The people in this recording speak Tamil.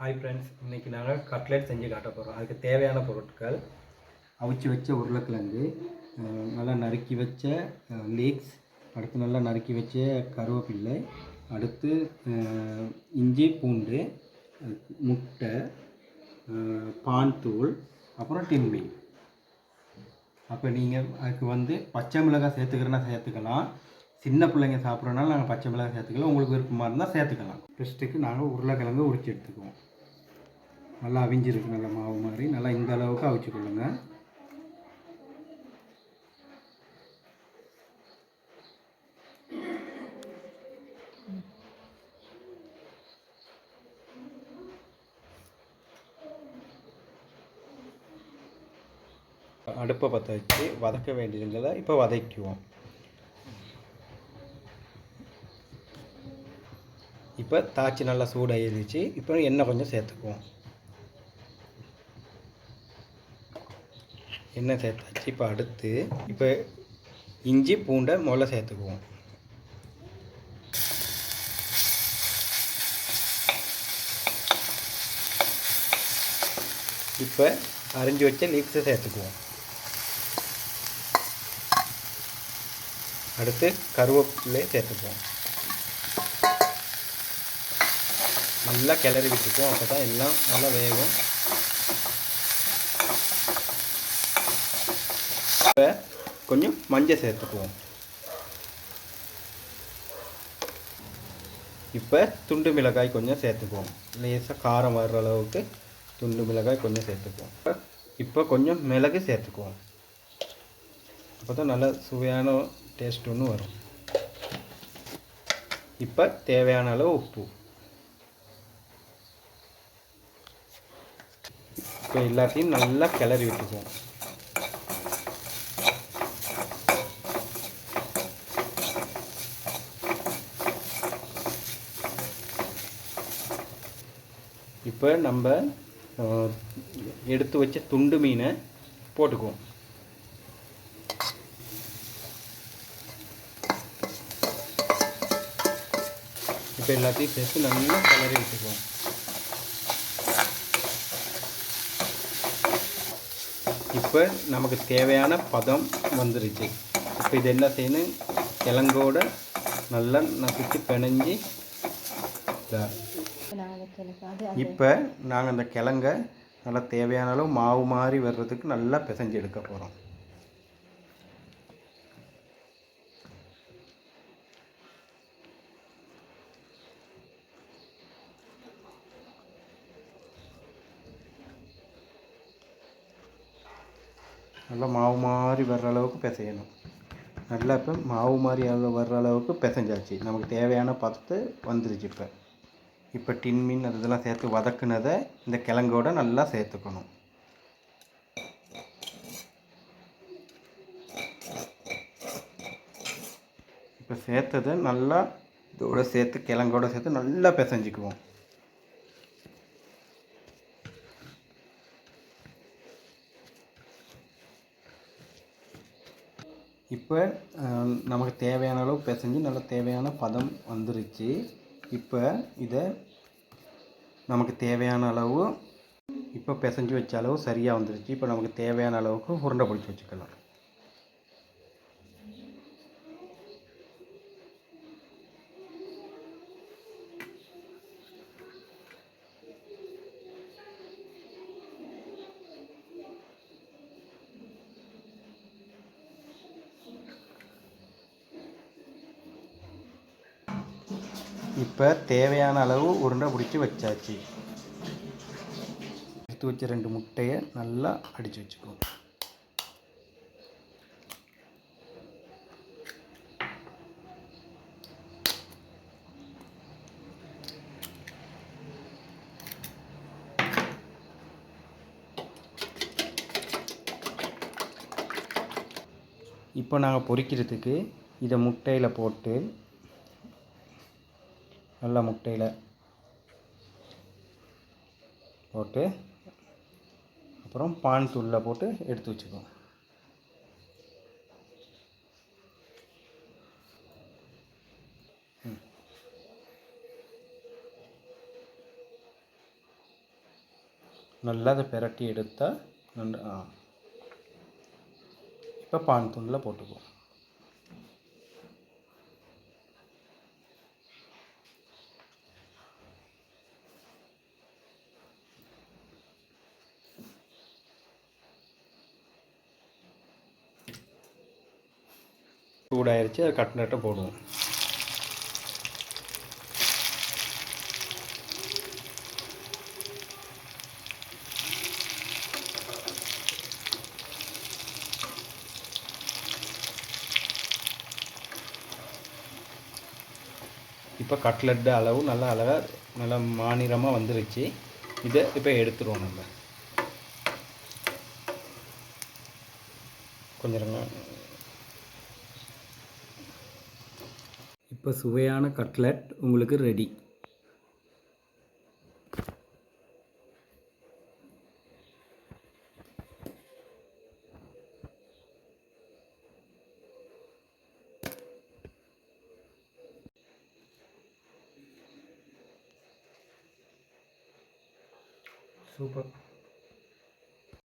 ஹாய் ஃப்ரெண்ட்ஸ் இன்றைக்கி நாங்கள் கட்லெட் செஞ்சு காட்ட போகிறோம் அதுக்கு தேவையான பொருட்கள். அவிச்சு வச்ச உருளைக்கிழங்கு நல்லா நறுக்கி வச்ச லீக்ஸ் அடுத்து நல்லா நறுக்கி வச்ச கருவேப்பில்லை அடுத்து இஞ்சி பூண்டு முட்டை பான் தூள் அப்புறம் டிம்மி. அப்போ நீங்கள் அதுக்கு வந்து பச்சை மிளகாய் சேர்த்துக்கிறனா சேர்த்துக்கலாம். சின்ன பிள்ளைங்க சாப்பிட்றதுனால நாங்கள் பச்சை மிளகாய் சேர்த்துக்கலாம் உங்களுக்கு விருப்பமாக இருந்தால் சேர்த்துக்கலாம். ஃபஸ்ட்டுக்கு நாங்கள் உருளைக்கிழங்கு உரிச்சு எடுத்துக்குவோம். நல்லா அவிஞ்சிருக்கு நல்ல மாவு மாதிரி. நல்லா இந்த அளவுக்கு அவிச்சு கொள்ளுங்கள் அடுப்பை பற்ற வச்சு வதக்க வேண்டியதுங்களை இப்போ வதக்குவோம் இப்போ தாச்சி நல்லா சூடாயிருச்சு இப்போ எண்ணெய் கொஞ்சம் சேர்த்துக்குவோம். எண்ணெய் சேர்த்தாச்சு இப்போ அடுத்து இப்போ இஞ்சி பூண்டை முதல்ல சேர்த்துக்குவோம். இப்போ அரிஞ்சு வச்ச லீக்ஸை சேர்த்துக்குவோம். அடுத்து கருவேப்பிலையை சேர்த்துக்குவோம். நல்லா கிளறி விட்டுக்குவோம். அப்போ தான் எல்லாம் நல்லா வேகும். இப்போ கொஞ்சம் மஞ்சள் சேர்த்துக்குவோம். இப்போ துண்டு மிளகாய் கொஞ்சம் சேர்த்துக்குவோம். லேசாக காரம் வர்ற அளவுக்கு துண்டு மிளகாய் கொஞ்சம் சேர்த்துக்குவோம். இப்போ கொஞ்சம் மிளகு சேர்த்துக்குவோம். அப்போ தான் நல்ல சுவையான டேஸ்ட் ஒன்று வரும். இப்போ தேவையான அளவு உப்பு. இப்போ எல்லாத்தையும் நல்லா கிளறி விட்டுக்குவோம். இப்போ நம்ம எடுத்து வச்ச துண்டு மீனை போட்டுக்குவோம். இப்போ எல்லாத்தையும் சேர்த்து நல்லா கிளறி விட்டுக்குவோம். இப்போ நமக்கு தேவையான பதம் வந்துருச்சு. இப்போ இது என்ன செய்யணும்? கிழங்கோடு நல்லா நசுக்கி பிணைஞ்சி இப்போ நாங்கள் அந்த கிழங்க நல்லா தேவையான அளவு மாவு மாதிரி வர்றதுக்கு நல்லா பிசைஞ்சு எடுக்க போகிறோம் நல்லா மாவு மாதிரி வர்ற அளவுக்கு பிசையணும். நல்லா இப்போ மாவு மாதிரி அளவு வர்ற அளவுக்கு பிசைஞ்சாச்சு. நமக்கு தேவையான பத்து வந்துருச்சு இப்போ. இப்போ டின்மின் அது இதெல்லாம் சேர்த்து வதக்குனதை இந்த கிழங்கோட நல்லா சேர்த்துக்கணும். இப்போ சேர்த்ததை நல்லா இதோட சேர்த்து கிழங்கோட சேர்த்து நல்லா பிசைஞ்சிக்குவோம். இப்போ நமக்கு தேவையான அளவு பிசைஞ்சு நல்ல தேவையான பதம் வந்துருச்சு. இப்போ இதை நமக்கு தேவையான அளவு இப்போ பிசைஞ்சு வச்ச அளவு சரியாக வந்துருச்சு. இப்போ நமக்கு தேவையான அளவுக்கு உருண்டை பிடிச்சி வச்சுக்கலாம். இப்போ தேவையான அளவு உருண்டை பிடிச்சி வச்சாச்சு. எடுத்து வச்ச ரெண்டு முட்டையை நல்லா அடித்து வச்சுக்குவோம். இப்போ நாங்கள் பொரிக்கிறதுக்கு இதை முட்டையில் போட்டு நல்லா முட்டையில் போட்டு அப்புறம் பான் தூளில் போட்டு எடுத்து வச்சுக்குவோம் நல்லா அதை பிரட்டி எடுத்தால் நல்லா இப்போ பான் தூளில் போட்டுக்குவோம் சூடாயிருச்சு அது கட்லெட்டை போடுவோம். இப்போ கட்லெட் அளவு நல்லா அழகாக நல்லா மாநிலமாக வந்துருச்சு. இதை இப்போ எடுத்துருவோம் நம்ம. கொஞ்சம் இப்போ சுவையான கட்லெட் உங்களுக்கு ரெடி. சூப்பர்.